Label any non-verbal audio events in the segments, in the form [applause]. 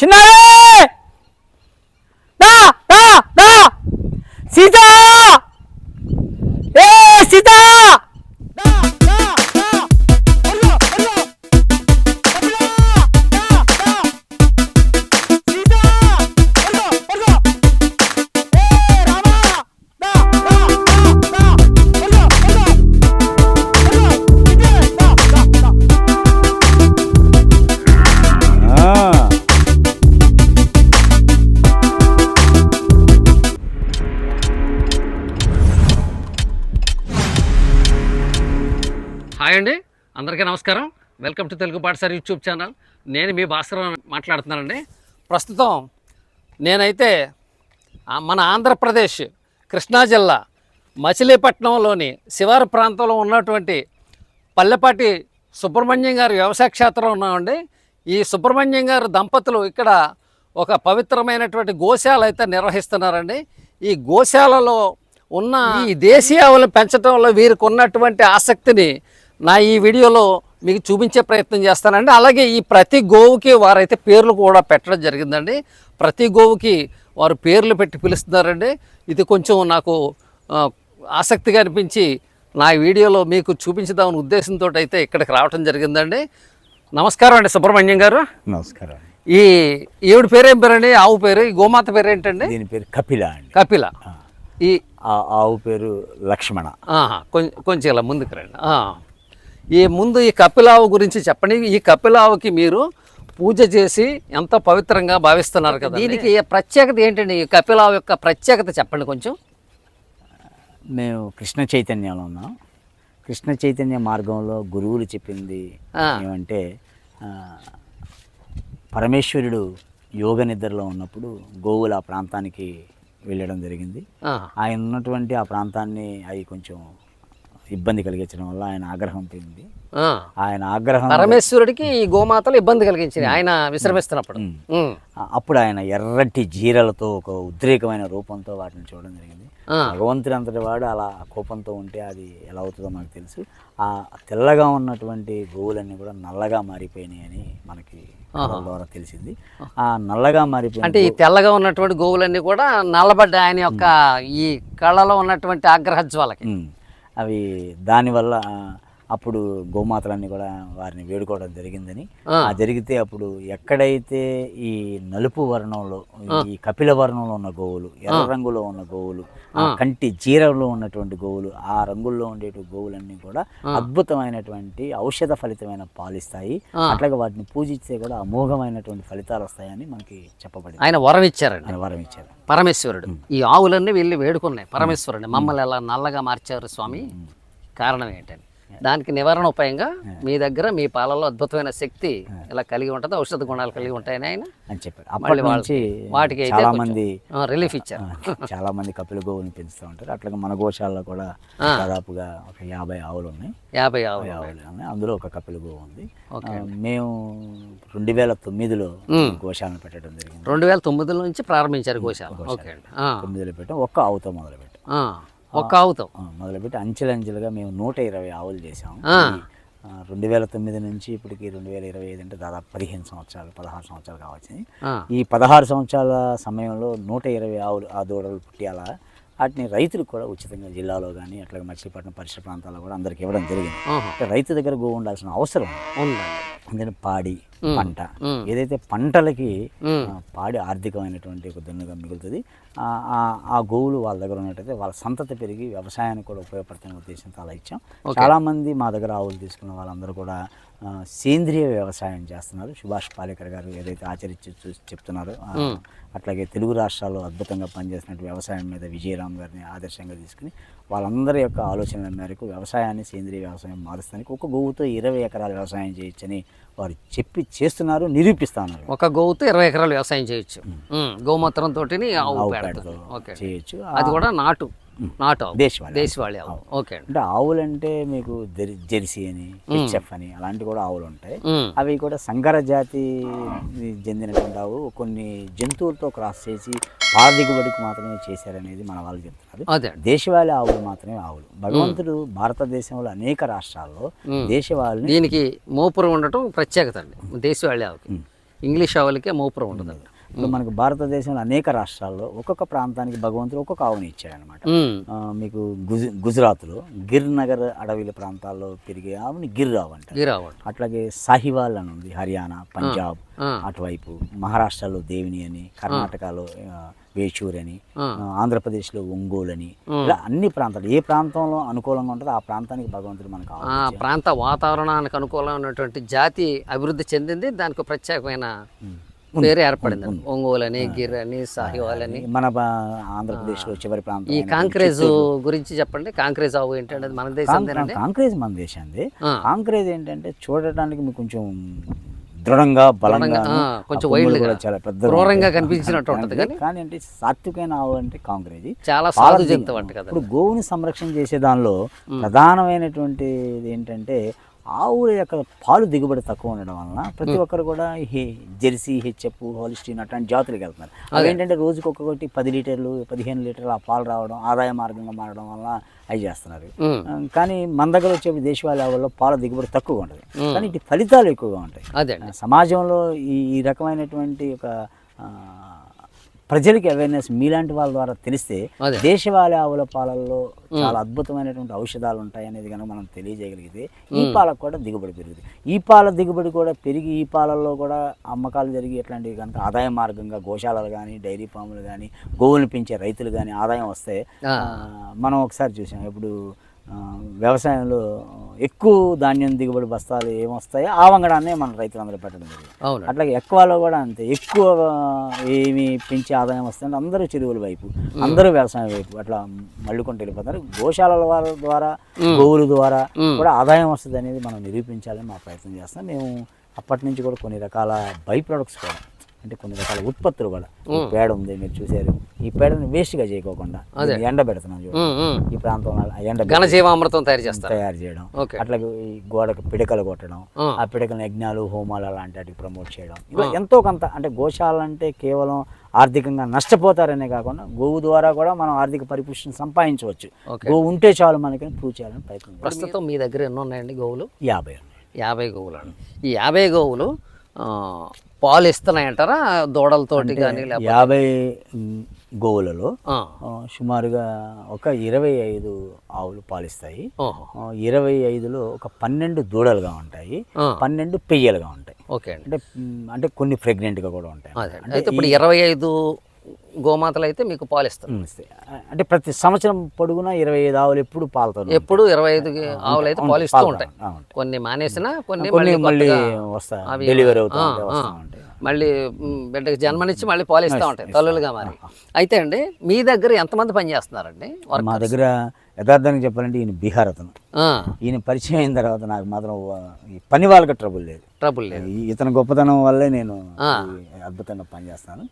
చిన్నారే దా hi అండి. అందరికీ నమస్కారం. వెల్కమ్ టు తెలుగు పాఠశాల యూట్యూబ్ ఛానల్ నేను మీ భాస్కర్ మాట్లాడుతున్నానండి. ప్రస్తుతం నేనైతే మన ఆంధ్రప్రదేశ్ కృష్ణా జిల్లా మచిలీపట్నంలోని శివారు ప్రాంతంలో ఉన్నటువంటి పల్లెపాటి సుబ్రహ్మణ్యం గారి వ్యవసాయ క్షేత్రంలో ఉన్నామండి. ఈ సుబ్రహ్మణ్యం గారు దంపతులు ఇక్కడ ఒక పవిత్రమైనటువంటి గోశాల అయితే నిర్వహిస్తున్నారండి. ఈ గోశాలలో ఉన్న ఈ దేశీయ ఆవులను పెంచడంలో వీరికి ఉన్నటువంటి ఆసక్తిని నా ఈ వీడియోలో మీకు చూపించే ప్రయత్నం చేస్తానండి. అలాగే ఈ ప్రతి గోవుకి వారైతే పేర్లు కూడా పెట్టడం జరిగిందండి. ప్రతి గోవుకి వారు పేర్లు పెట్టి పిలుస్తున్నారండి. ఇది కొంచెం నాకు ఆసక్తిగా అనిపించి నా వీడియోలో మీకు చూపించుదామని ఉద్దేశంతో అయితే ఇక్కడికి రావటం జరిగిందండి. నమస్కారం అండి సుబ్రహ్మణ్యం గారు. నమస్కారం ఈ ఈవిడ పేరు ఏం పేరండి? ఆవు పేరు? ఈ గోమాత పేరు ఏంటండి దీని పేరు కపిల అండి. కపిల. ఈ ఆవు పేరు లక్ష్మణ. కొంచెం కొంచెం ఇలా ముందుకు రండి. ఈ ముందు ఈ కపిలావు గురించి చెప్పండి. ఈ కపిలావుకి మీరు పూజ చేసి ఎంతో పవిత్రంగా భావిస్తున్నారు కదా దీనికి ప్రత్యేకత ఏంటండి? ఈ కపిలావు యొక్క ప్రత్యేకత చెప్పండి కొంచెం. మేము కృష్ణ చైతన్యంలో ఉన్నాం. కృష్ణ చైతన్య మార్గంలో గురువులు చెప్పింది. ఏమంటే ఆ, పరమేశ్వరుడు యోగ నిద్రలో ఉన్నప్పుడు గోవులు ఆ ప్రాంతానికి వెళ్ళడం జరిగింది. ఆయన ఉన్నటువంటి ఆ ప్రాంతాన్ని అవి కొంచెం ఇబ్బంది కలిగించడం వల్ల ఆయన ఆగ్రహం పోయింది. ఆయన ఆగ్రహం పరమేశ్వరుడికి ఈ గోమాతలు ఇబ్బంది కలిగించింది ఆయన విశ్రమిస్తున్నప్పుడు. అప్పుడు ఆయన ఎర్రటి జీరలతో ఒక ఉద్రేకమైన రూపంతో వాటిని చూడడం జరిగింది. భగవంతుడి అంతటి వాడు అలా కోపంతో ఉంటే అది ఎలా అవుతుందో మనకు తెలుసు. ఆ తెల్లగా ఉన్నటువంటి గోవులన్నీ కూడా నల్లగా మారిపోయినాయి అని మనకి ద్వారా తెలిసింది. ఆ నల్లగా మారిపోయిన అంటే ఈ తెల్లగా ఉన్నటువంటి గోవులన్నీ కూడా నల్లబడ్డ ఆయన యొక్క ఈ కళ్ళలో ఉన్నటువంటి ఆగ్రహ జ్వాలకి. అవి దానివల్ల అప్పుడు గోమాతలన్నీ కూడా వారిని వేడుకోవడం జరిగిందని. ఆ. జరిగితే అప్పుడు ఎక్కడైతే ఈ నలుపు వర్ణంలో ఈ కపిల వర్ణంలో ఉన్న గోవులు ఎర్ర రంగులో ఉన్న గోవులు కంటి జీరంలో ఉన్నటువంటి గోవులు ఆ రంగుల్లో ఉండేటి గోవులన్నీ కూడా అద్భుతమైనటువంటి ఔషధ ఫలితమైన పాలిస్తాయి అట్లాగే వాటిని పూజిస్తే కూడా అమోఘమైనటువంటి ఫలితాలు వస్తాయని మనకి చెప్పబడింది. ఆయన వరం ఇచ్చారండి. ఆయన వరం ఇచ్చారు. పరమేశ్వరుడు. ఈ ఆవులన్నీ వెళ్ళి వేడుకున్నాయి. పరమేశ్వరుడిని. మమ్మల్ని ఎలా నల్లగా మార్చారు స్వామి? కారణం ఏంటని దానికి నివారణ ఉపాయంగా మీ దగ్గర మీ పాలలో అద్భుతమైన శక్తి ఇలా కలిగి ఉంటుంది ఔషధ గుణాలు కలిగి ఉంటాయని ఆయన అని చెప్పారు అప్పటి నుంచి వాటికి అయితే చాలా మంది రిలీఫ్ ఇచ్చారు. చాలా మంది కపిల గోవుని పెంచుతూ ఉంటారు. అట్లాగే మన గోశాలలో కూడా దాదాపుగా ఒక యాభై ఆవులు ఉన్నాయి. యాభై ఆవులు ఆవులు ఉన్నాయి. అందులో ఒక కపిల గోవు ఉంది. మేము రెండు వేల తొమ్మిదిలో గోశాలను పెట్టడం జరిగింది. రెండు వేల తొమ్మిది నుంచి ప్రారంభించారు గోశాల తొమ్మిదిలో పెట్టాం ఒక్క ఆవుతో మొదలుపెట్టాం. ఆ, ఒక్క ఆవుతో. మొదలుపెట్టి అంచెలంచెలుగా మేము నూట ఇరవై ఆవులు చేసాం. రెండు వేల తొమ్మిది నుంచి ఇప్పటికి రెండు వేల ఇరవై ఐదు అంటే దాదాపు పదిహేను సంవత్సరాలు పదహారు సంవత్సరాలు కావచ్చు ఈ పదహారు సంవత్సరాల సమయంలో నూట ఇరవై ఆవులు ఆ దూడలు పుట్టి అలా వాటిని రైతులకు కూడా ఉచితంగా జిల్లాలో కానీ అట్లాగే మచిలీపట్నం పరిసర ప్రాంతాల్లో కూడా అందరికి ఇవ్వడం జరిగింది. రైతు దగ్గర గో ఉండాల్సిన అవసరం అందుకని పాడి పంట. ఏదైతే పంటలకి పాడి ఆర్థికమైనటువంటి ఒక దన్నుగా మిగులుతుంది ఆ, గోవులు వాళ్ళ దగ్గర ఉన్నట్టయితే వాళ్ళ సంతతి పెరిగి వ్యవసాయానికి కూడా ఉపయోగపడుతున్న ఉద్దేశంతో అలా ఇచ్చాం. చాలా మంది మా దగ్గర ఆవులు తీసుకున్న వాళ్ళందరూ కూడా సేంద్రియ వ్యవసాయం చేస్తున్నారు. సుభాష్ పాలేకర్ గారు ఏదైతే ఆచరించి చెప్తున్నారో అట్లాగే తెలుగు రాష్ట్రాల్లో అద్భుతంగా పనిచేసినట్టు వ్యవసాయం మీద విజయరామ్ గారిని ఆదర్శంగా తీసుకుని వాళ్ళందరి యొక్క ఆలోచనల మేరకు వ్యవసాయాన్ని సేంద్రియ వ్యవసాయం మారుస్తానికి ఒక గోవుతో ఇరవై ఎకరాల వ్యవసాయం చేయొచ్చని వారు చెప్పి చేస్తున్నారు నిరూపిస్తున్నారు ఒక గోవుతో ఇరవై ఎకరాలు వ్యవసాయం చేయొచ్చు. ఉమ్, గోమూత్రం తోటి ఆవు ఆవు పేడతో. పేడతో ఓకే. చేయొచ్చు. అది కూడా నాటు. నాటు దేశవాళీ. దేశవాళీ ఆవు ఓకే అంటే ఆవులంటే మీకు జెర్- జెర్సీ అని హెచ్ఎఫ్ అని అలాంటి కూడా ఆవులు ఉంటాయి అవి కూడా సంకర జాతి చెందినటువంటి ఆవు కొన్ని జంతువులతో క్రాస్ చేసి పాల దిగుబడికి మాత్రమే చేశారనేది మన వాళ్ళు చెప్తున్నారు. దేశవాళీ ఆవులు మాత్రమే ఆవులు. భగవంతుడు భారతదేశంలో అనేక రాష్ట్రాల్లో దేశవాళిని దీనికి మోపురం ఉండటం ప్రత్యేకత అండి. దేశవాళీ ఆవుకి. ఇంగ్లీష్ ఆవులకే మోపురం ఉండదండి ఇప్పుడు మనకు భారతదేశంలో అనేక రాష్ట్రాల్లో ఒక్కొక్క ప్రాంతానికి భగవంతుడు ఒక్కొక్క ఆవుని ఇచ్చాడనమాట మీకు గుజ గుజరాత్లో గిర్ నగర్ అడవిల ప్రాంతాల్లో పెరిగే ఆవుని గిర్ ఆవు అంటారు. అట్లాగే సాహివాల్ అని ఉంది హర్యానా పంజాబ్. అటువైపు మహారాష్ట్రలో దేవిని అని కర్ణాటకలో వేచూర్ అని ఆంధ్రప్రదేశ్లో ఒంగోలు అని ఇలా అన్ని ప్రాంతాలు. ఏ ప్రాంతంలో అనుకూలంగా ఉంటుందో ఆ ప్రాంతానికి భగవంతుడు మనకు ప్రాంత వాతావరణానికి అనుకూలమైనటువంటి జాతి అభివృద్ధి చెందింది దానికి ప్రత్యేకమైన పేరు ఏర్పడింది. ఒంగోలు అని గిర్ అని సాహివాల్ అని మన బా- ఆంధ్రప్రదేశ్లో చివరి ప్రాంతం ఈ కాంక్రేజ్ గురించి చెప్పండి. కాంక్రేజ్ ఆవు ఏంటంటే మన దేశందేనండి కాంక్రేజ్ మన దేశంది. కాంక్రేజ్ ఏంటంటే చూడటానికి మీకు కొంచెం దృఢంగా బలంగా కొంచెం చాలా పెద్ద క్రూరంగా కనిపించినట్టు ఉంటది కానీ కానీ అంటే సాత్వికమైన ఆవు అంటే కాంక్రేజ్. చాలా సాధు జంతువు అంట కదా ఇప్పుడు గోవుని సంరక్షణ చేసే దానిలో ప్రధానమైనటువంటి ఏంటంటే ఆవుల యొక్క పాలు దిగుబడి తక్కువ ఉండడం వలన ప్రతి ఒక్కరు కూడా ఈ జెర్సీ హెచ్ఎఫ్ హోలిస్టీన్ అట్లాంటి జాతులకు వెళ్తున్నారు. అవి ఏంటంటే రోజుకి ఒక్కొక్కటి పది లీటర్లు పదిహేను లీటర్లు ఆ పాలు రావడం ఆదాయ మార్గంగా మారడం వల్ల అవి చేస్తున్నారు. కానీ మన దగ్గర వచ్చే దేశవాళీ ఆవుల్లో పాల దిగుబడి తక్కువగా ఉంటుంది. కానీ ఇటు ఫలితాలు ఎక్కువగా ఉంటాయి. సమాజంలో ఈ ఈ రకమైనటువంటి ఒక ప్రజలకి అవేర్నెస్ మీలాంటి వాళ్ళ ద్వారా తెలిస్తే. దేశవాళీ ఆవుల పాలల్లో చాలా అద్భుతమైనటువంటి ఔషధాలు ఉంటాయి అనేది కనుక మనం తెలియజేయగలిగితే ఈ పాలకు కూడా దిగుబడి పెరుగుతుంది. ఈ పాల దిగుబడి కూడా పెరిగి ఈ పాలల్లో కూడా అమ్మకాలు జరిగి ఇట్లాంటివి కనుక ఆదాయ మార్గంగా గోశాలలు కానీ డైరీ ఫాములు కానీ గోవులు పెంచే రైతులు కానీ ఆదాయం వస్తే మనం ఒకసారి చూసాం. ఇప్పుడు వ్యవసాయంలో ఎక్కువ ధాన్యం దిగుబడి బస్తాలు ఏమొస్తాయో ఆ వంగడాన్నే మన రైతులందరూ పెట్టడం జరిగింది. అట్లాగే ఎక్కువలో కూడా అంతే. ఎక్కువ ఏమి పెంచి ఆదాయం వస్తుందంటే అందరూ చెరువుల వైపు అందరూ వ్యవసాయం వైపు అట్లా మళ్ళుకుంటూ వెళ్ళిపోతారు. గోశాలల వారి ద్వారా గోవుల ద్వారా కూడా ఆదాయం వస్తుంది అనేది మనం నిరూపించాలని మా ప్రయత్నం చేస్తాం మేము అప్పటి నుంచి కూడా కొన్ని రకాల బై ప్రొడక్ట్స్ కూడా అంటే కొన్ని రకాల ఉత్పత్తులు కూడా పేడ ఉంది మీరు చూసారు ఈ పేడని వేస్ట్గా చేయకోకుండా ఎండ పెడుతున్నాం చూడండి. ఈ ప్రాంతంలో ఎండ ఘనజీవామృతం తయారు చేస్తారు. తయారు చేయడం. ఓకే. అట్లాగే ఈ గోడకు పిడకలు కొట్టడం ఆ. ఆ పిడకల యజ్ఞాలు హోమాలు అలాంటి వాటికి ప్రమోట్ చేయడం. ఇలా ఎంతో కొంత అంటే గోశాల అంటే కేవలం ఆర్థికంగా నష్టపోతారనే కాకుండా గోవు ద్వారా కూడా మనం ఆర్థిక పరిపుష్టిని సంపాదించవచ్చు. గోవు ఉంటే చాలు మనకి ప్రూవ్ చేయాలని ప్రయత్నం. ప్రస్తుతం మీ దగ్గర ఎన్ని ఉన్నాయండి గోవులు? యాభై ఉన్నాయి. యాభై గోవులు ఈ యాభై గోవులు పాలు ఇస్తున్నాయంటారా దూడలతోటి కానీ యాభై గోవులలో సుమారుగా ఒక ఇరవై ఐదు ఆవులు పాలిస్తాయి. ఇరవై ఐదులో ఒక పన్నెండు దూడలుగా ఉంటాయి పన్నెండు పెయ్యలుగా ఉంటాయి. ఓకే అంటే అంటే కొన్ని ప్రెగ్నెంట్గా కూడా ఉంటాయి. అయితే ఇప్పుడు ఇరవై ఐదు గోమాతలు అయితే మీకు పాలు ఇస్తారు. ఇస్తాయి. అంటే ప్రతి సంవత్సరం పొడుగునా ఇరవై ఐదు ఆవులు ఎప్పుడు పాలతో ఎప్పుడు ఇరవై ఐదు ఆవులు అయితే పాలు ఇస్తూ ఉంటాయి. కొన్ని మానేసినా కొన్ని మళ్ళీ మళ్ళీ వస్తాయి డెలివరీ బిడ్డకి జన్మనిచ్చి మళ్ళీ పాలు ఇస్తూ ఉంటాయి తల్లులుగా మరి. అయితే అండి మీ దగ్గర ఎంతమంది పని చేస్తున్నారండి మా దగ్గర యథార్థానికి చెప్పాలంటే ఈయన బీహార్ అతను ఈయన పరిచయం అయిన తర్వాత నాకు మాత్రం పని వాళ్ళకి ట్రబుల్ లేదు. ట్రబుల్ లేదు. ఇతని గొప్పతనం వల్లే నేను అద్భుతంగా పనిచేస్తాను.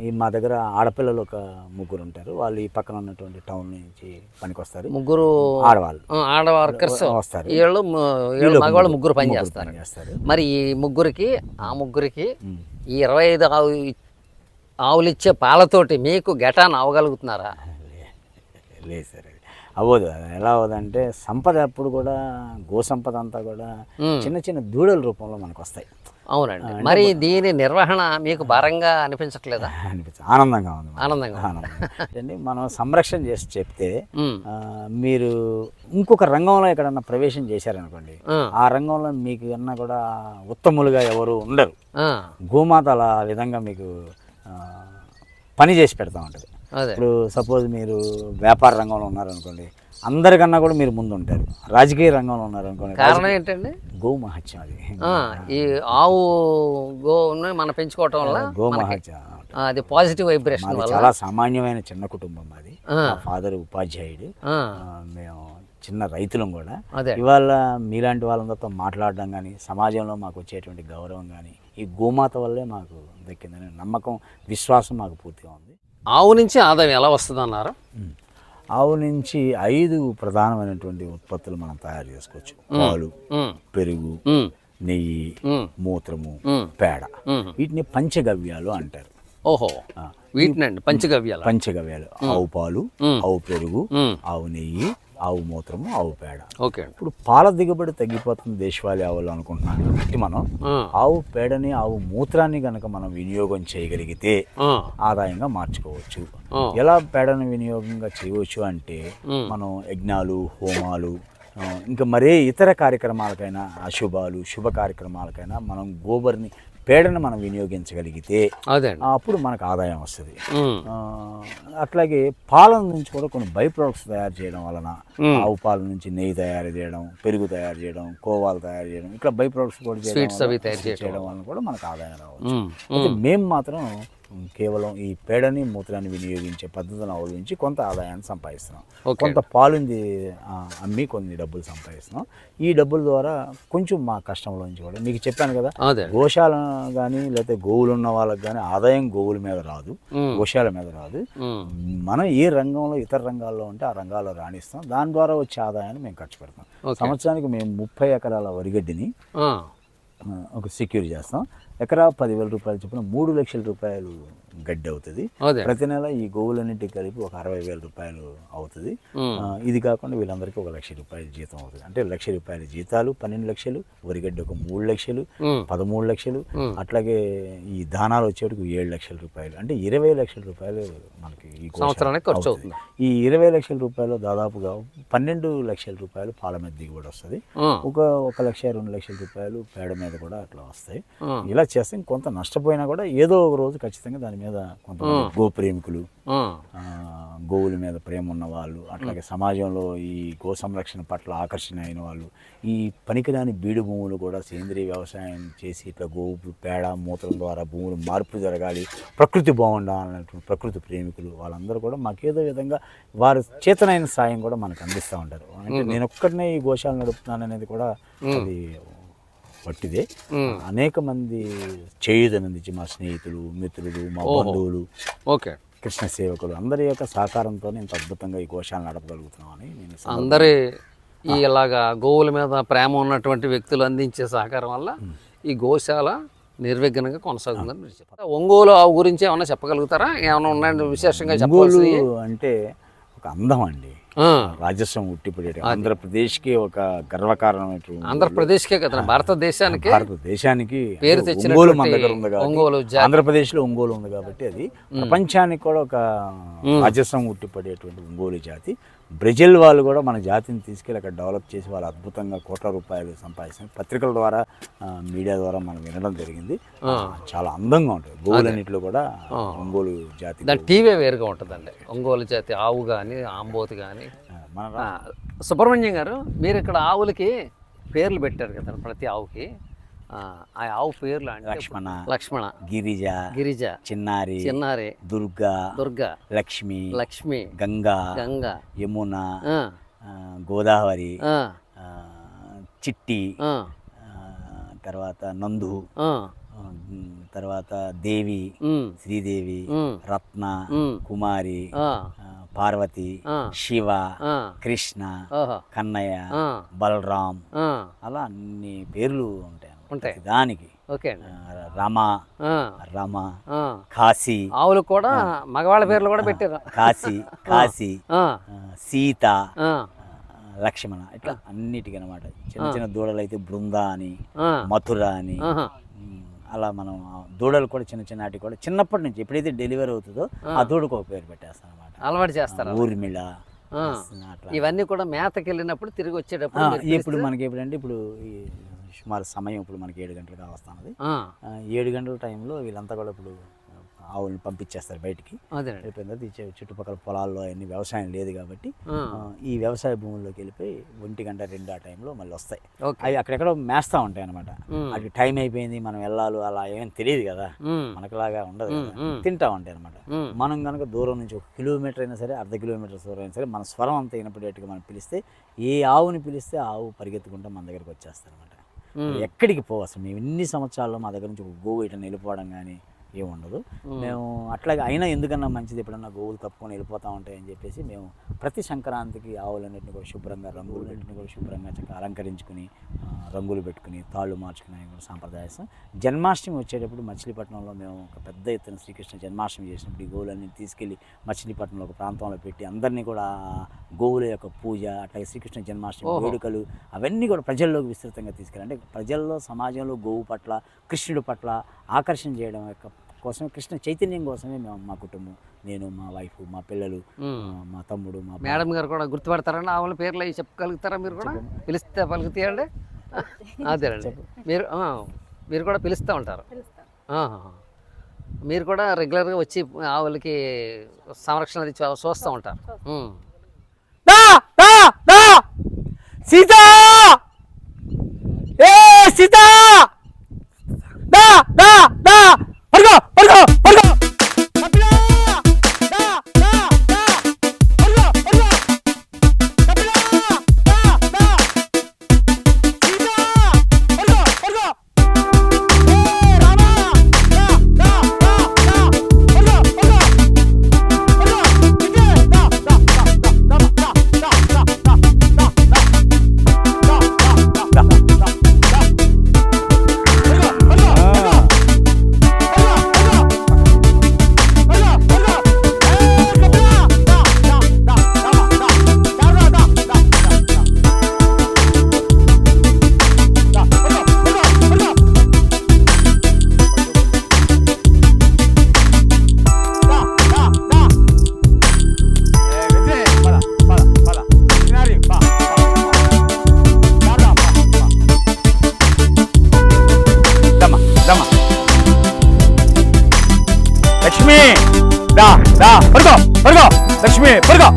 ఈ మా దగ్గర ఆడపిల్లలు ఒక ముగ్గురు ఉంటారు. వాళ్ళు ఈ పక్కన ఉన్నటువంటి టౌన్ నుంచి పనికొస్తారు. ముగ్గురు ఆడవాళ్ళు. ఆ, ఆడ వర్కర్స్. వస్తారు. వీళ్ళు మగవాళ్ళు ముగ్గురు పని చేస్తారు. మరి ఈ ముగ్గురికి ఆ ముగ్గురికి. ఈ ఇరవై ఐదు ఆవు ఆవులు ఇచ్చే పాలతోటి మీకు గెటాన్ అవగలుగుతున్నారా? లేదు సార్. అవ్వదు. ఎలా అవ్వదంటే సంపద అప్పుడు కూడా గో సంపద అంతా కూడా. చిన్న చిన్న దూడల రూపంలో మనకు వస్తాయి అవునండి మరి దీని నిర్వహణ మీకు భారంగా అనిపించట్లేదా? [laughs] అనిపించదు ఆనందంగా ఉంది. ఆనందంగా అంటే మనం సంరక్షణ చేసి చెప్తే మీరు ఇంకొక రంగంలో ఎక్కడన్నా ప్రవేశం చేశారనుకోండి ఆ, రంగంలో మీకు అన్నా కూడా ఉత్తములుగా ఎవరు ఉండరు. గోమాత అలా విధంగా మీకు పని చేసి పెడతా ఉంటుంది. ఇప్పుడు సపోజ్ మీరు వ్యాపార రంగంలో ఉన్నారనుకోండి అందరికన్నా కూడా మీరు ముందు ఉంటారు రాజకీయ రంగంలో ఉన్నారనుకోండి కారణం ఏంటండి? గో మహత్యం అది ఈ ఆవు గోవుని మనం పెంచుకోవటం వల్ల గో మహత్యం అది పాజిటివ్ వైబ్రేషన్ చాలా సామాన్యమైన చిన్న కుటుంబం. మా ఫాదర్ ఉపాధ్యాయుడు. మేము చిన్న రైతులం కూడా. అదే. ఇవాళ మీలాంటి వాళ్ళందరితో మాట్లాడడం కానీ సమాజంలో మాకు వచ్చేటువంటి గౌరవం కానీ ఈ గోమాత వల్లే మాకు దక్కిందని నమ్మకం విశ్వాసం మాకు పూర్తిగా ఉంది. ఆవు నుంచి ఆదాయం ఎలా వస్తుంది అన్నారు. ఆవు నుంచి ఐదు ప్రధానమైనటువంటి ఉత్పత్తులు మనం తయారు చేసుకోవచ్చు. పాలు పెరుగు నెయ్యి మూత్రము పేడ. వీటిని పంచగవ్యాలు అంటారు. ఓహో. వీటినండి పంచగవ్యాలు? పంచగవ్యాలు. ఆవు పాలు. ఆవు పెరుగు ఆవు నెయ్యి ఆవు మూత్రము ఆవు పేడ. ఓకే ఇప్పుడు పాల దిగుబడి తగ్గిపోతుంది దేశవాళీ ఆవులు అనుకుంటున్నాం కాబట్టి మనం ఆవు పేడని ఆవు మూత్రాన్ని కనుక మనం వినియోగం చేయగలిగితే ఆదాయంగా మార్చుకోవచ్చు. ఎలా పేడను వినియోగంగా చేయవచ్చు అంటే. మనం యజ్ఞాలు హోమాలు ఇంకా మరే ఇతర కార్యక్రమాలకైనా అశుభాలు శుభ కార్యక్రమాలకైనా మనం గోబర్ని పేడను మనం వినియోగించగలిగితే అప్పుడు మనకు ఆదాయం వస్తుంది. అట్లాగే పాలన నుంచి కూడా కొన్ని బై ప్రొడక్ట్స్ తయారు చేయడం వలన. ఆవు పాల నుంచి నెయ్యి తయారు చేయడం పెరుగు తయారు చేయడం కోవాలు తయారు చేయడం ఇట్లా బై ప్రొడక్ట్స్ కూడా చేయడం వలన కూడా మనకు ఆదాయం రావచ్చు. అయితే మేము మాత్రం కేవలం ఈ పేడని మూత్రాన్ని వినియోగించే పద్ధతిని అవలంబించి కొంత ఆదాయాన్ని సంపాదిస్తున్నాం. కొంత పాలుంది అమ్మి కొన్ని డబ్బులు సంపాదిస్తున్నాం. ఈ డబ్బుల ద్వారా కొంచెం మా కష్టంలోంచి కూడా మీకు చెప్పాను కదా గోశాల కానీ లేకపోతే గోవులు ఉన్న వాళ్ళకి కానీ ఆదాయం గోవుల మీద రాదు గోశాల మీద రాదు. మనం ఏ రంగంలో ఇతర రంగాల్లో ఉంటే ఆ రంగాల్లో రాణిస్తాం. దాని ద్వారా వచ్చే ఆదాయాన్ని మేము ఖర్చు పెడతాం. సంవత్సరానికి మేము ముప్పై ఎకరాల వరిగడ్డిని ఒక సెక్యూర్ చేస్తాం. ఎకరా పదివేల రూపాయలు చొప్పున మూడు లక్షల రూపాయలు గడ్డి అవుతుంది. ప్రతి నెల ఈ గోవులన్నింటికి కలిపి ఒక అరవై వేల రూపాయలు అవుతుంది. ఇది కాకుండా వీళ్ళందరికీ ఒక లక్ష రూపాయల జీతం అవుతుంది. అంటే లక్ష రూపాయల జీతాలు పన్నెండు లక్షలు వరిగడ్డి ఒక మూడు లక్షలు పదమూడు లక్షలు. అట్లాగే ఈ దానాలు వచ్చేటికి ఏడు లక్షల రూపాయలు. అంటే ఇరవై లక్షల రూపాయలు మనకి ఈ సంవత్సరానికి ఖర్చు అవుతుంది. ఈ ఇరవై లక్షల రూపాయలు దాదాపుగా పన్నెండు లక్షల రూపాయలు పాల మీద దిగుబడి వస్తుంది. ఒక ఒక లక్ష రెండు లక్షల రూపాయలు పేడ మీద కూడా అట్లా వస్తాయి. ఇలా చేస్తే కొంత నష్టపోయినా కూడా ఏదో ఒక రోజు ఖచ్చితంగా దాని మీద కొంత గోప్రేమికులు గోవుల మీద ప్రేమ ఉన్న వాళ్ళు అట్లాగే సమాజంలో ఈ గో సంరక్షణ పట్ల ఆకర్షణ అయిన వాళ్ళు ఈ పనికిరాని బీడు భూములు కూడా సేంద్రీయ వ్యవసాయం చేసి ఇట్లా గోవు పేడ మూత్రం ద్వారా భూములు మార్పు జరగాలి ప్రకృతి బాగుండాలన్నటువంటి ప్రకృతి ప్రేమికులు వాళ్ళందరూ కూడా మాకేదో విధంగా వారి చేతనైన సాయం కూడా మనకు అందిస్తూ ఉంటారు. అంటే నేను ఒక్కడనే ఈ గోశాల నడుపుతున్నాను అనేది కూడా అది పట్టిదే. అనేక మంది చేయుదనందించి మా స్నేహితులు మిత్రులు మా బంధువులు. ఓకే. కృష్ణ సేవకులు. అందరి యొక్క సహకారంతో ఇంత అద్భుతంగా ఈ గోశాలను నడపగలుగుతున్నామని నేను అందరి ఈ ఇలాగా గోవుల మీద ప్రేమ ఉన్నటువంటి వ్యక్తులు అందించే సహకారం వల్ల ఈ గోశాల నిర్విఘ్నంగా కొనసాగుతుందని మీరు చెప్పారు. ఒంగోలు ఆవు గురించి ఏమన్నా చెప్పగలుగుతారా? ఏమైనా ఉన్నాయండి విశేషంగా ఒంగోలు చెప్పాల్సి అంటే ఒక అందం అండి. రాజస్వం ఉట్టిపడేటి ఆంధ్రప్రదేశ్కి ఒక గర్వకారణమైనటువంటి ఆంధ్రప్రదేశ్కే కదా భారతదేశానికి భారతదేశానికి పేరు తెచ్చినటువంటి ఒంగోలు మన దగ్గర ఉంది కాబట్టి ఒంగోలు. ఆంధ్రప్రదేశ్లో ఒంగోలు ఉంది కాబట్టి అది ప్రపంచానికి కూడా ఒక రాజస్వం ఉట్టిపడేటువంటి ఒంగోలు జాతి. బ్రెజిల్ వాళ్ళు కూడా మన జాతిని తీసుకెళ్ళి అక్కడ డెవలప్ చేసి వాళ్ళు అద్భుతంగా కోట్ల రూపాయలు సంపాదిస్తారు పత్రికల ద్వారా మీడియా ద్వారా మనం వినడం జరిగింది. చాలా అందంగా ఉంటుంది. గోవులన్నింటిలో కూడా ఒంగోలు జాతి దాని టీవీ వేరుగా ఉంటుందండి. ఒంగోలు జాతి ఆవు కానీ ఆంబోతు కానీ మన సుబ్రహ్మణ్యం గారు మీరు ఇక్కడ ఆవులకి పేర్లు పెట్టారు కదా ప్రతి ఆవుకి. ఆ ఆవు పేర్లు అంటే లక్ష్మణ లక్ష్మణ. గిరిజ గిరిజ. చిన్నారి చిన్నారి దుర్గా దుర్గ లక్ష్మి లక్ష్మి గంగా గంగ యమున గోదావరి చిట్టి తర్వాత నందు తర్వాత దేవి శ్రీదేవి రత్న కుమారి పార్వతి శివ కృష్ణ కన్నయ్య ఆ, బలరాం ఆ, అలా అన్ని పేర్లు ఉంటాయి. ఉంటాయి. దానికి ఓకే రమ రమ. కాశీ. ఆవులకు కూడా మగవాళ్ళ పేర్లు కూడా పెట్టారు. కాశీ కాశీ సీత లక్ష్మణ ఇట్లా అన్నిటికీ అనమాట చిన్న చిన్న దూడలు అయితే బృంద అని మథుర అని అలా మనం దూడలు కూడా చిన్న చిన్న వాటికి కూడా చిన్నప్పటి నుంచి ఎప్పుడైతే డెలివరీ అవుతుందో ఆ. దూడకు ఒక పేరు పెట్టేస్తాం అనమాట అలవాటు చేస్తారా ఊర్మిళ ఇవన్నీ కూడా మేతకి వెళ్ళినప్పుడు తిరిగి వచ్చేటప్పుడు ఇప్పుడు మనకి ఎప్పుడంటే ఇప్పుడు సుమారు సమయం ఇప్పుడు మనకి ఏడు గంటలకు వస్తున్నది ఆ, ఆ, ఏడు గంటల టైంలో వీళ్ళంతా కూడా ఇప్పుడు ఆవుల్ని పంపించేస్తారు బయటికి. చు- చుట్టుపక్కల పొలాల్లో అన్ని వ్యవసాయం లేదు కాబట్టి ఈ వ్యవసాయ భూముల్లోకి వెళ్ళిపోయి ఒంటి గంట రెండు ఆ టైంలో మళ్ళీ వస్తాయి. అవి అక్కడెక్కడో మేస్తూ ఉంటాయి అనమాట అది టైం అయిపోయింది మనం వెళ్ళాలి అలా ఏం తెలియదు కదా. మనకులాగా ఉండదు. తింటా ఉంటాయి అనమాట మనం కనుక దూరం నుంచి ఒక కిలోమీటర్ అయినా సరే అర్ధ కిలోమీటర్ దూరం అయినా సరే మన స్వరం అంత వినపడేట్టుగా మనం పిలిస్తే ఏ ఆవుని పిలిస్తే ఆవు పరిగెత్తుకుంటా మన దగ్గరికి వచ్చేస్తారనమాట ఎక్కడికి పోవు అసలు మేము ఎన్ని సంవత్సరాల్లో మా దగ్గర నుంచి ఒక గోవు ఇట్లా వెళ్ళిపోవడం కానీ ఏం ఉండదు మేము అట్లాగే అయినా ఎందుకన్నా మంచిది ఎప్పుడన్నా గోవులు తప్పుకొని వెళ్ళిపోతా ఉంటాయి అని చెప్పేసి మేము ప్రతి సంక్రాంతికి ఆవులన్నింటినీ కూడా శుభ్రంగా రంగులన్నింటినీ కూడా శుభ్రంగా చక్కగా అలంకరించుకుని రంగులు పెట్టుకుని తాళ్ళు మార్చుకుని కూడా సాంప్రదాయం జన్మాష్టమి వచ్చేటప్పుడు మచిలీపట్నంలో మేము ఒక పెద్ద ఎత్తున శ్రీకృష్ణ జన్మాష్టమి చేసినప్పుడు ఈ గోవులన్నీ తీసుకెళ్ళి మచిలీపట్నంలో ఒక ప్రాంతంలో పెట్టి అందరినీ కూడా గోవుల యొక్క పూజ అట్లాగే శ్రీకృష్ణ జన్మాష్టమి. వేడుకలు అవన్నీ కూడా ప్రజల్లోకి విస్తృతంగా తీసుకెళ్ళి అంటే ప్రజల్లో సమాజంలో గోవు పట్ల కృష్ణుడి పట్ల ఆకర్షణ చేయడం యొక్క కోసం కృష్ణ చైతన్యం కోసమే మేము మా కుటుంబం నేను మా వైఫ్ మా పిల్లలు మా తమ్ముడు మా. మేడం గారు కూడా గుర్తుపడతారండి ఆవుల పేర్లు అవి చెప్పగలుగుతారా మీరు కూడా? పిలిస్తే పలుకుతాయండి. అదేనండి. మీరు ఆ, మీరు కూడా పిలుస్తూ ఉంటారు. మీరు కూడా రెగ్యులర్గా వచ్చి ఆవులకి సంరక్షణ అది చూ- చూస్తూ ఉంటారు. సీత! ఏ సీత! లక్ష్మి పడుకో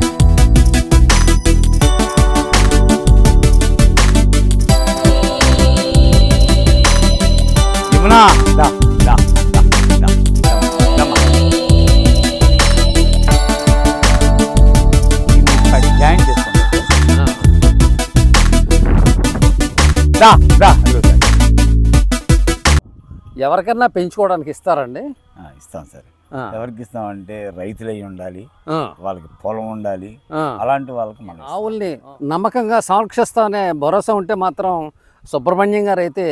యమునా దా దా దా దా దమ్మా జాయిన్ చేసుకోండి ఆ. దా దా అదిగో సార్. ఎవరికైనా పెంచుకోవడానికి ఇస్తారండి ఆ, ఇస్తాం సార్. ఎవరికి ఇస్తామంటే రైతులు ఉండాలి. వాళ్ళకి పొలం ఉండాలి. అలాంటి వాళ్ళకి మనం. ఆవుల్ని నమ్మకంగా సంరక్షిస్తా అనే భరోసా ఉంటే మాత్రం సుబ్రహ్మణ్యం గారు అయితే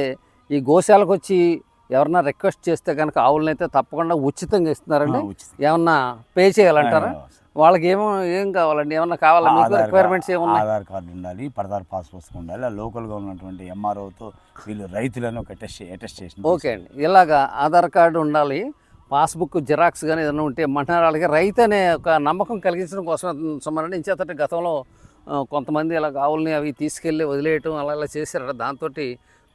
ఈ గోశాలకు వచ్చి ఎవరన్నా రిక్వెస్ట్ చేస్తే కనుక ఆవులని అయితే తప్పకుండా ఉచితంగా ఇస్తున్నారండి. ఏమన్నా పే చేయాలంటారా. వాళ్ళకి ఏమో ఏం కావాలండి ఏమన్నా కావాలా మీకు రిక్వైర్మెంట్స్ ఏమున్నాయి ఆధార్ కార్డు ఉండాలి పడదార్ పాస్ పుస్తకం ఉండాలి లోకల్గా ఉన్నటువంటి ఎంఆర్ఓతో వీళ్ళు రైతులను ఒక టెస్ట్ అటెస్ట్ చేసిన ఓకే అండి ఇలాగా ఆధార్ కార్డు ఉండాలి పాస్బుక్ జిరాక్స్ కానీ ఏదైనా ఉంటే మంటున్నారు రైతు అనే ఒక నమ్మకం కలిగించడం కోసం సుమారు ఇంచేతటి గతంలో కొంతమంది ఇలా ఆవుల్ని అవి తీసుకెళ్ళి వదిలేయటం అలా ఇలా చేశారట. దాంతో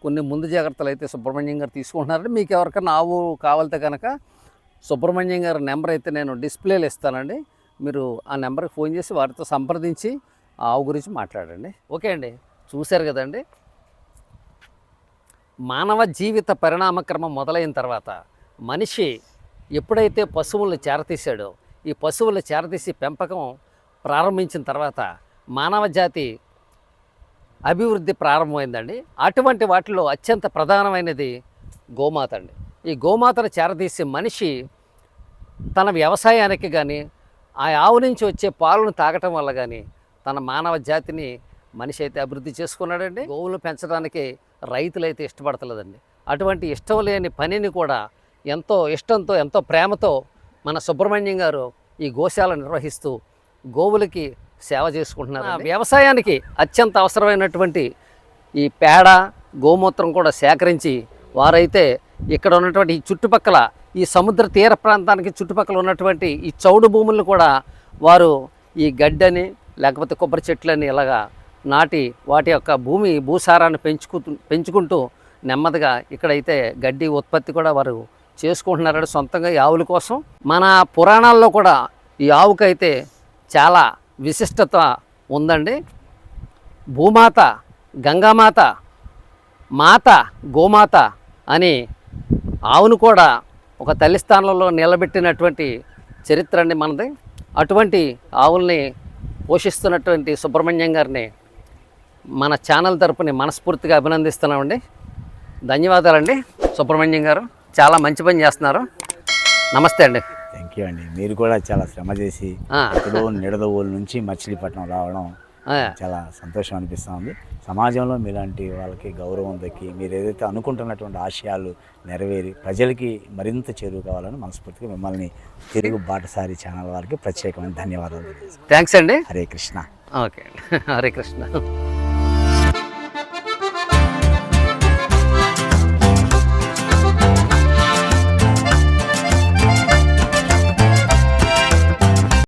కొన్ని ముందు జాగ్రత్తలు అయితే సుబ్రహ్మణ్యం గారు తీసుకుంటున్నారంటే మీకు ఎవరికైనా ఆవు కావాలితే కనుక సుబ్రహ్మణ్యం గారి నెంబర్ అయితే నేను డిస్ప్లేలో ఇస్తానండి. మీరు ఆ నెంబర్కి ఫోన్ చేసి వారితో సంప్రదించి ఆవు గురించి మాట్లాడండి. ఓకే అండి. చూశారు కదండి. మానవ జీవిత పరిణామక్రమం మొదలైన తర్వాత మనిషి ఎప్పుడైతే పశువులను చేరతీశాడో ఈ పశువులు చేరతీసి పెంపకం ప్రారంభించిన తర్వాత మానవ జాతి అభివృద్ధి ప్రారంభమైందండి. అటువంటి వాటిలో అత్యంత ప్రధానమైనది గోమాత అండి. ఈ గోమాతను చేరదీసి మనిషి తన వ్యవసాయానికి కానీ ఆ ఆవు నుంచి వచ్చే పాలను తాగటం వల్ల కానీ తన మానవ జాతిని మనిషి అయితే అభివృద్ధి చేసుకున్నాడండి. గోవులు పెంచడానికి రైతులైతే ఇష్టపడతలేదండి. అటువంటి ఇష్టం లేని పనిని కూడా ఎంతో ఇష్టంతో ఎంతో ప్రేమతో మన సుబ్రహ్మణ్యం గారు ఈ గోశాల నిర్వహిస్తూ గోవులకి సేవ చేసుకుంటున్నారు వ్యవసాయానికి అత్యంత అవసరమైనటువంటి ఈ పేడ గోమూత్రం కూడా సేకరించి వారైతే ఇక్కడ ఉన్నటువంటి ఈ చుట్టుపక్కల ఈ సముద్ర తీర ప్రాంతానికి చుట్టుపక్కల ఉన్నటువంటి ఈ చౌడు భూములను కూడా వారు ఈ గడ్డని లేకపోతే కొబ్బరి చెట్లని ఇలాగా నాటి వాటి యొక్క భూమి భూసారాన్ని పెంచుకు పెంచుకుంటూ నెమ్మదిగా ఇక్కడైతే గడ్డి ఉత్పత్తి కూడా వారు చేసుకుంటున్నారు సొంతంగా ఈ ఆవుల కోసం. మన పురాణాల్లో కూడా ఈ ఆవుకైతే చాలా విశిష్టత ఉందండి. భూమాత గంగామాత మాత గోమాత అని ఆవును కూడా ఒక తల్లి స్థానంలో నిలబెట్టినటువంటి చరిత్ర అండి మనది. అటువంటి ఆవుల్ని పోషిస్తున్నటువంటి సుబ్రహ్మణ్యం గారిని మన ఛానల్ తరపుని మనస్ఫూర్తిగా అభినందిస్తున్నామండి. ధన్యవాదాలండి సుబ్రహ్మణ్యం గారు. చాలా మంచి పని చేస్తున్నారు. నమస్తే అండి. థ్యాంక్ యూ అండి. మీరు కూడా చాలా శ్రమ చేసి నిడదవోలు నుంచి మచిలీపట్నం రావడం చాలా సంతోషం అనిపిస్తుంది సమాజంలో మీలాంటి వాళ్ళకి గౌరవం దక్కి మీరు ఏదైతే అనుకుంటున్నటువంటి ఆశయాలు నెరవేరి ప్రజలకి మరింత చేరువ కావాలని మనస్ఫూర్తిగా మిమ్మల్ని తెలుగు బాటసారి ఛానల్ వారికి ప్రత్యేకమైన ధన్యవాదాలు. థ్యాంక్స్ అండి. హరే కృష్ణ. ఓకే అండి. [laughs] హరే కృష్ణ.